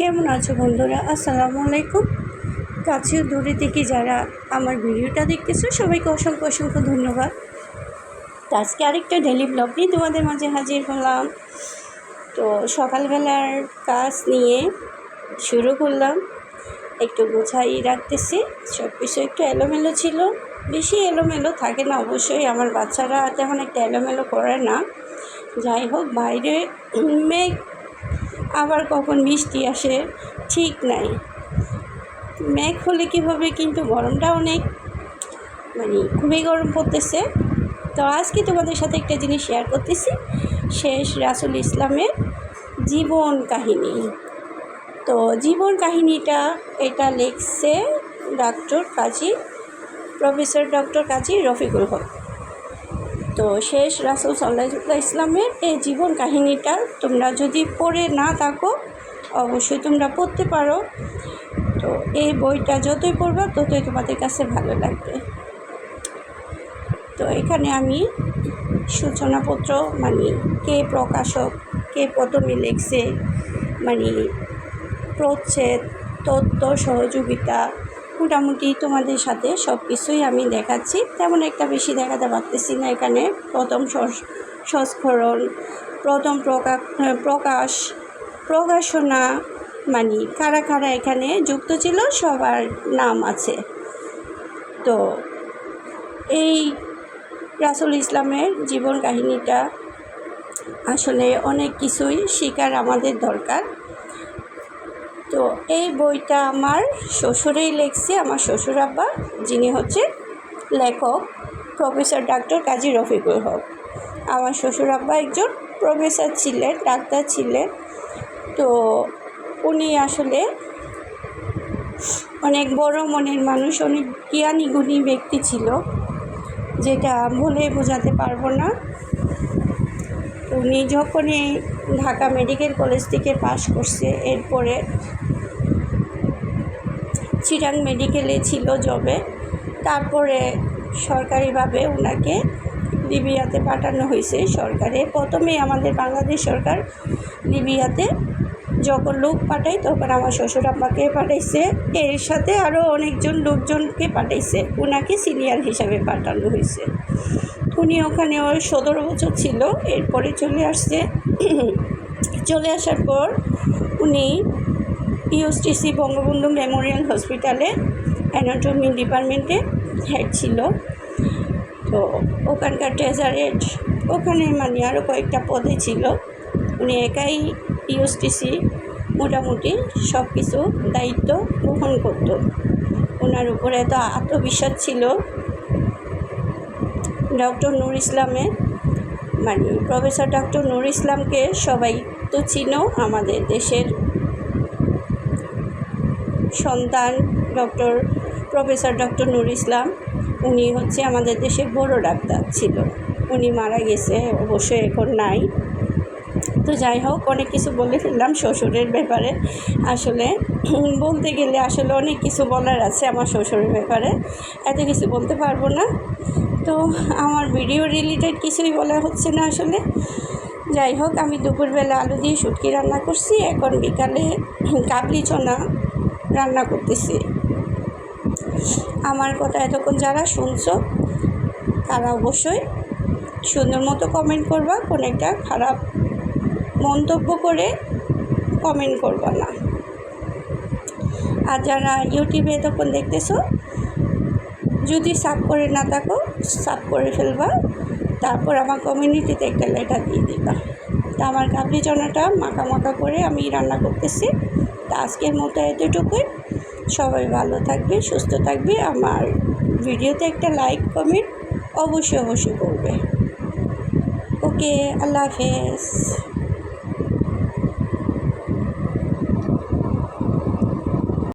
কেমন আছো বন্ধুরা? আসসালামু আলাইকুম। কাছেও দূরে থেকে যারা আমার ভিডিওটা দেখতেছো, সবাইকে অসংখ্য অসংখ্য ধন্যবাদ। আজকে আরেকটা ডেলি ব্লগ নিয়ে তোমাদের মাঝে হাজির হলাম। তো সকালবেলার কাজ নিয়ে শুরু করলাম। একটু গোছাই রাখতেছি। সব কিছু একটু এলোমেলো ছিল। বেশি এলোমেলো থাকে না, অবশ্যই আমার বাচ্চারা তেমন একটা এলোমেলো করে না। যাই হোক, বাইরে মেঘ আবার কখন বৃষ্টি আসে, ঠিক নাই। মেঘ হলে কী হবে কিন্তু গরমটা অনেক মানে খুবই গরম পড়তেছে। তো আজকে তোমাদের সাথে একটা জিনিস শেয়ার করতেছি, শেষ রাসুল ইসলামের জীবন কাহিনী। তো জীবন কাহিনীটা এটা লিখছে doctor Kazi professor doctor Kazi Rafiqul Haque. তো শেষ রাসুল সাল্লাহ ইসলামের এই জীবন কাহিনীটা তোমরা যদি পড়ে না থাকো, অবশ্যই তোমরা পড়তে পারো। তো এই বইটা যতই পড়বা, ততই তোমাদের কাছে ভালো লাগবে। তো এখানে আমি সূচনাপত্র মানে কে প্রকাশক, কে প্রথমে লিখছে মানে প্রচ্ছেদ, তথ্য সহযোগিতা মোটামুটি তোমাদের সাথে সব কিছুই আমি দেখাচ্ছি। তেমন একটা বেশি দেখাতে পারতেছি না এখানে। প্রথম সংস্করণ, প্রথম প্রকাশ প্রকাশ, প্রকাশনা মানে কারা কারা এখানে যুক্ত ছিল, সবার নাম আছে। তো এই রাসুল ইসলামের জীবন কাহিনীটা আসলে অনেক কিছুই শেখার আমাদের দরকার। তো এই বইটা আমার শ্বশুরেই লেখছে, আমার শ্বশুর আব্বা, যিনি হচ্ছে লেখক, প্রফেসর ডাক্তার কাজী রফিকুল হক। আমার শ্বশুর আব্বা একজন প্রফেসর ছিলেন, ডাক্তার ছিলেন। তো উনি আসলে অনেক বড় মনের মানুষ অনেক জ্ঞানী গুণী ব্যক্তি ছিল, যেটা বলে বোঝাতে পারব না। উনি যখনই ঢাকা মেডিকেল কলেজ থেকে পাশ করছে, এরপরে চিরাং মেডিকেলে ছিল জবে তারপরে সরকারিভাবে ওনাকে লিবিয়াতে পাঠানো হয়েছে সরকারে। প্রথমে আমাদের বাংলাদেশ সরকার লিবিয়াতে যখন লোক পাঠায়, তখন আমার শ্বশুর আব্বাকে পাঠাইছে। এর সাথে আরও অনেকজন লোকজনকে পাঠাইছে। ওনাকে সিনিয়র হিসাবে পাঠানো হয়েছে। উনি ওখানে ওর সতেরো বছর ছিল। এরপরে চলে আসছে। চলে আসার পর উনি ইউএসটিসি বঙ্গবন্ধু মেমোরিয়াল হসপিটালে অ্যানাটমি ডিপার্টমেন্টে হেড ছিল। তো ওখানকার ট্রেজারেট ওখানে মানে আরও কয়েকটা পদে ছিল। উনি একাই ইউএসটিসি মোটামুটি সব কিছু দায়িত্ব গ্রহণ করত। ওনার উপরে এত আত্মবিশ্বাস ছিল ডক্টর নূর ইসলামের মানে প্রফেসর ডক্টর নূর ইসলামকে সবাই তো চিনো, আমাদের দেশের সন্তান doctor, professor doctor Nur Islam, উনি হচ্ছে আমাদের দেশের বড় ডাক্তার ছিল। উনি মারা গেছে অবশ্যই এখন নাই। তো যাই হোক, অনেক কিছু বলে ফেললাম শ্বশুরের ব্যাপারে। আসলে বলতে গেলে আসলে অনেক কিছু বলার আছে আমার শ্বশুরের ব্যাপারে। এত কিছু বলতে পারব না। তো আমার ভিডিও রিলেটেড কিছুই বলা হচ্ছে না আসলে। যাই হোক, আমি দুপুরবেলা আলু দিয়ে শুটকি রান্না করছি, এখন বিকালে কাবলি চনা রান্না করতেছি। আমার কথা এতক্ষণ যারা শুনছো, তারা অবশ্যই সুন্দর মতো কমেন্ট করবা, কোনো একটা খারাপ মন্তব্য করে কমেন্ট করবা না। আর যারা ইউটিউবে এতক্ষণ দেখতেছো যদি সাফ করে না থাকো, সাফ করে ফেলবা। তারপর আমার কমিউনিটিতে একটা লেটার দিয়ে দিবা। তা আমার কাবলি চনাটা মাখা মাখা করে আমি রান্না করতেছি। তা আজকের মতো এতটুকুই। সবাই ভালো থাকবে, সুস্থ থাকবে। আমার ভিডিওতে একটা লাইক কমেন্ট অবশ্যই অবশ্যই করবে। ওকে, আল্লাহ হাফেজ।